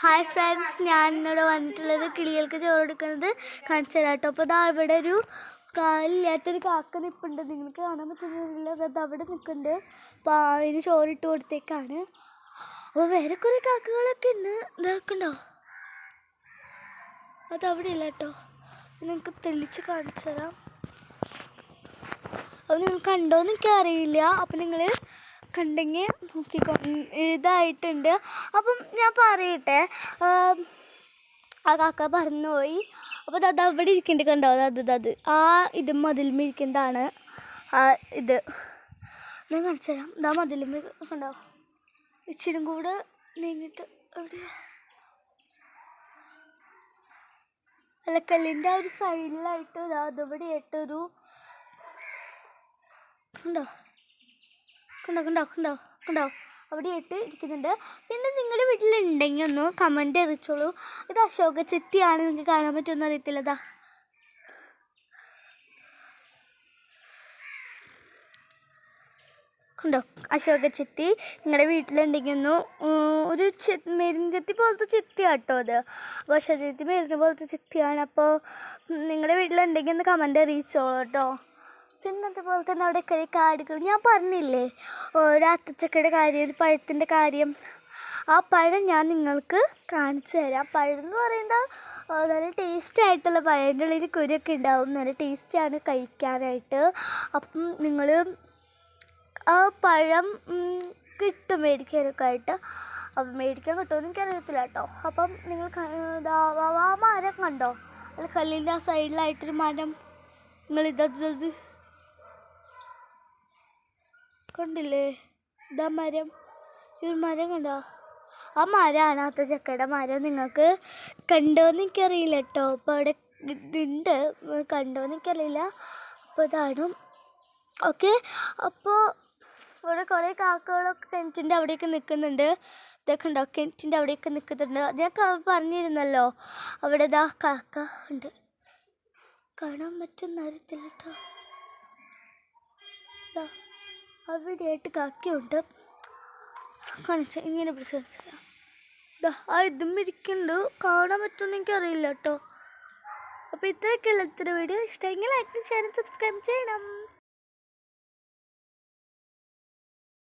Hi friends ഞാൻ ഇന്നിവിടെ വന്നിട്ടുള്ളത് കിളികൾക്ക് ചോറ് കൊടുക്കുന്നത് കാണിച്ചു അപ്പോൾ ഇതാ ഇവിടെ ഒരു കാലില്ലാത്തൊരു കാക്ക നിൽപ്പുണ്ട് നിങ്ങൾക്ക് കാണാൻ പറ്റുന്നില്ല അത് അവിടെ നിൽക്കുന്നുണ്ട്. അപ്പോൾ അതിന് ചോറിട്ട് കൊടുത്തേക്കാണ്. അപ്പോൾ വേറെ കുറേ കാക്കകളൊക്കെ ഉണ്ട് ഇതാക്കണ്ടോ അത് അവിടെ ഇല്ല കേട്ടോ. നിങ്ങൾക്ക് തെളിച്ച് കാണിച്ചു തരാം അപ്പോൾ നിങ്ങൾ കണ്ടോന്ന് എന്നൊക്കെ അറിയില്ല. അപ്പോൾ നിങ്ങൾ കണ്ടെങ്കിൽ നോക്കിക്കോ ഉം, ഇതായിട്ടുണ്ട്. അപ്പം ഞാൻ പറയട്ടെ. ആ കാക്ക പറന്നുപോയി അപ്പോൾ അത് അവിടെ ഇരിക്കുന്നുണ്ട് കണ്ടോ? അത് അത് ആ ഇത് മതിലുമ്പ് ഇരിക്കുന്നതാണ് ആ ഇത്. ഞാൻ കാണിച്ചു തരാം. ഇതാ മതിലുമ്പ് കണ്ടോ? ഇച്ചിരി കൂടെ നീങ്ങിട്ട് അല്ല അലക്കല്ലിന്റെ ആ ഒരു സൈഡിലായിട്ട് ഇതാ ഇട്ടൊരു ആയിട്ടൊരു കണ്ടോ കണ്ടോ കണ്ടോ കണ്ടോ? കണ്ടോ അവിടെ ആയിട്ട് ഇരിക്കുന്നുണ്ട്. പിന്നെ നിങ്ങളുടെ വീട്ടിലുണ്ടെങ്കിൽ ഒന്ന് കമന്റ് അറിയിച്ചോളൂ. ഇത് അശോക ചെത്തിയാണ് നിങ്ങൾക്ക് കാണാൻ പറ്റുമെന്ന് അറിയത്തില്ല. ഇതാ കണ്ടോ അശോക ചെത്തി നിങ്ങളുടെ വീട്ടിലുണ്ടെങ്കിൽ ഒന്ന് ഒരു ചെ മെരിഞ്ചെത്തി പോലത്തെ ചെത്തിയാട്ടോ അത്. അപ്പോൾ അശോക ചെത്തി മെരുന്ന പോലത്തെ ചെത്തിയാണ് അപ്പോൾ നിങ്ങളുടെ വീട്ടിലുണ്ടെങ്കിൽ ഒന്ന് കമന്റ് അറിയിച്ചോളൂ കേട്ടോ. പിന്നെ അതുപോലെ തന്നെ അവിടെ കുറേ കാടുകൾ. ഞാൻ പറഞ്ഞില്ലേ ഒരു അത്തച്ചക്കയുടെ കാര്യം ഒരു പഴത്തിന്റെ കാര്യം. ആ പഴം ഞാൻ നിങ്ങൾക്ക് കാണിച്ചു തരാം. പഴം എന്ന് പറയുന്നത് നല്ല ടേസ്റ്റ് ആയിട്ടുള്ള പഴന്റെ ഉള്ളിൽ കുരുക്കെ ഉണ്ടാവും. നല്ല ടേസ്റ്റാണ് കഴിക്കാനായിട്ട്. അപ്പം നിങ്ങൾ ആ പഴം കിട്ടും മേടിക്കാനൊക്കെ ആയിട്ട് അപ്പം മേടിക്കാൻ കിട്ടുമെന്ന് എനിക്കറിയത്തില്ല കേട്ടോ. അപ്പം നിങ്ങൾ ആ മരം കണ്ടോ? അല്ല കല്ലിന്റെ ആ സൈഡിലായിട്ടൊരു മരം. നിങ്ങൾ ഇതത് കണ്ടില്ലേ? ഇതാ മരം. ഈ മരം കണ്ടോ? ആ മരമാണ് അത്ത ചക്കയുടെ മരം. നിങ്ങൾക്ക് കണ്ടോന്ന് എനിക്കറിയില്ല കേട്ടോ. അപ്പോൾ അവിടെ ഉണ്ട് കണ്ടോന്ന് എനിക്കറിയില്ല. അപ്പോൾ ഇതാണ്. ഓക്കെ. അപ്പോൾ ഇവിടെ കുറേ കാക്കകളൊക്കെ കിണറ്റിന്റെ അവിടെയൊക്കെ നിൽക്കുന്നുണ്ട്. ഇതൊക്കെ ഉണ്ടോ? കിണറ്റിന്റെ അവിടെയൊക്കെ നിൽക്കുന്നുണ്ട്. ഞാൻ പറഞ്ഞിരുന്നല്ലോ. അവിടെ ഇതാ കാക്ക ഉണ്ട്. കാണാൻ പറ്റുന്ന അറിയത്തില്ല കേട്ടോ. അവിടെയായിട്ട് കാക്കിയുണ്ട്. കാണിച്ച ഇങ്ങനെ പിടിച്ച് ആ ഇതും ഇരിക്കുന്നുണ്ട്. കാണാൻ പറ്റുമെന്ന് എനിക്കറിയില്ല കേട്ടോ. അപ്പോൾ ഇത്രയൊക്കെയുള്ള ഇത്ര വീഡിയോ. ഇഷ്ടമെങ്കിൽ ലൈക്ക് ഷെയർ സബ്സ്ക്രൈബ് ചെയ്യണം.